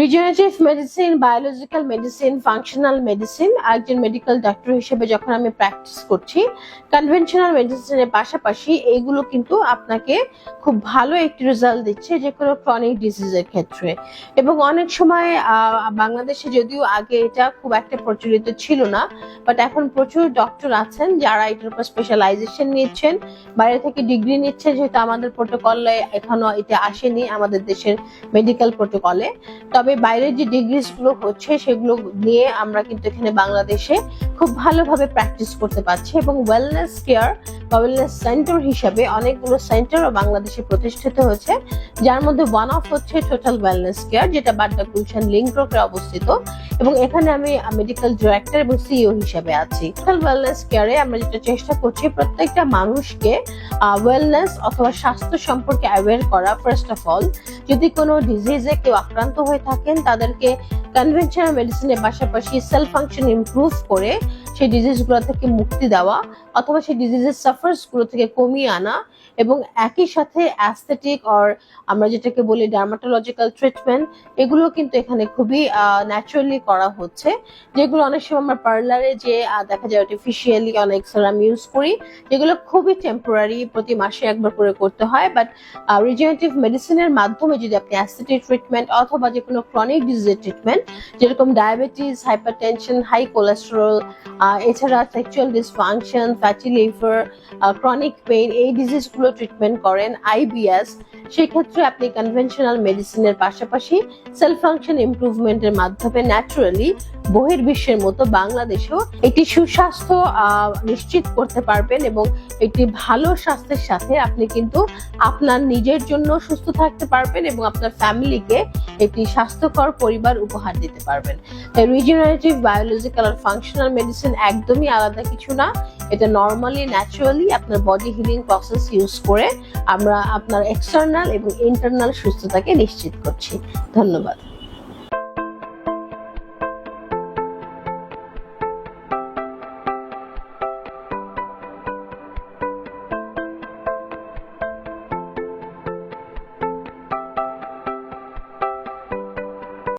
Regenerative medicine biological medicine functional medicine একজন medical doctor হিসেবে যখন আমি প্র্যাকটিস করছি কনভেনশনাল মেডিসিনের পাশাপাশি এইগুলো কিন্তু আপনাকে খুব ভালো একটি রেজাল্ট দিচ্ছে যে কোনো ক্রনিক ডিজিজের ক্ষেত্রে। এবং অনেক সময় বাংলাদেশে যদিও আগে এটা খুব একটা প্রচলিত ছিল না বাট এখন প্রচুর ডক্টর আছেন যারা এটার উপর স্পেশালাইজেশন নিচ্ছেন, বাইরে থেকে ডিগ্রি নিচ্ছেন, যেহেতু আমাদের প্রোটোকলে এখনও এটা আসেনি আমাদের দেশের মেডিকেল প্রোটোকলে তবে বাইরের যে ডিগ্রিসগুলো হচ্ছে সেগুলো নিয়ে আমরা কিন্তু এখানে বাংলাদেশে খুব ভালোভাবে প্র্যাকটিস করতে পারছি এবং ওয়েলনেস কেয়ার ওয়েলনেস সেন্টার হিসাবে অনেকগুলো সেন্টারও বাংলাদেশে প্রতিষ্ঠিত হয়েছে, যার মধ্যে ওয়ান অফ হচ্ছে টোটাল ওয়েলনেস কেয়ার যেটা বাড্ডা গুলশান লিঙ্ক রোডে অবস্থিত। এবং এখানে আমি মেডিকেল ডিরেক্টর এবং সিইও হিসেবে আছি। টোটাল ওয়েলনেস কেয়ারে আমরা যেটা চেষ্টা করছি, প্রত্যেকটা মানুষকে ওয়েলনেস অথবা স্বাস্থ্য সম্পর্কে অ্যাওয়্যার করা ফার্স্ট অফ অল যদি কোনো ডিজিজে কেউ আক্রান্ত হয়ে থাকেন, তাদেরকে কনভেনশনাল মেডিসিনের পাশাপাশি সেল ফাংশন ইমপ্রুভ করে সেই ডিজিজগুলো থেকে মুক্তি দেওয়া অথবা সেই ডিজিজের সাফার্সগুলো থেকে কমিয়ে আনা এবং একই সাথে অ্যাস্থেটিক অর আমরা যেটাকে বলি ডার্মাটোলজিক্যাল ট্রিটমেন্ট এগুলো কিন্তু এখানে খুবই ন্যাচারালি করা হচ্ছে। যেগুলো অনেক সময় আমরা পার্লারে যে দেখা যায় আর্টিফিশিয়ালি অনেক সেরাম ইউজ করি, যেগুলো খুবই টেম্পোরারি প্রতি মাসে একবার করে করতে হয়। বাট রিজেনারেটিভ মেডিসিনের মাধ্যমে যদি আপনি অ্যাস্থেটিক ট্রিটমেন্ট অথবা যে কোনো ক্রনিক ডিজিজের ট্রিটমেন্ট যেরকম ডায়াবেটিস হাইপারটেনশন হাই কোলেস্টেরল এছাড়া sexual dysfunction fatty liver chronic pain এই ডিজিজগুলো ট্রিটমেন্ট করেন আইবিএস সেক্ষেত্রে আপনি কনভেনশনাল মেডিসিনের পাশাপাশি সেল ফাংশন ইমপ্রুভমেন্টের মাধ্যমে ন্যাচারালি বহির্বিশ্বের মতো বাংলাদেশেও একটি সুস্বাস্থ্য নিশ্চিত করতে পারবেন এবং একটি ভালো স্বাস্থ্যের সাথে আপনি কিন্তু আপনার নিজের জন্য সুস্থ থাকতে পারবেন এবং আপনার ফ্যামিলিকে একটি স্বাস্থ্যকর পরিবার উপহার দিতে পারবেন। তাই রিজেনারেটিভ বায়োলজিক্যাল আর ফাংশনাল মেডিসিন একদমই আলাদা কিছু না। এটা নর্মালি ন্যাচুরালি আপনার বডি হিলিং প্রসেস ইউজ করে আমরা আপনার এক্সটার্নাল এবং ইন্টারনাল সুস্থতাকে নিশ্চিত করছি। ধন্যবাদ।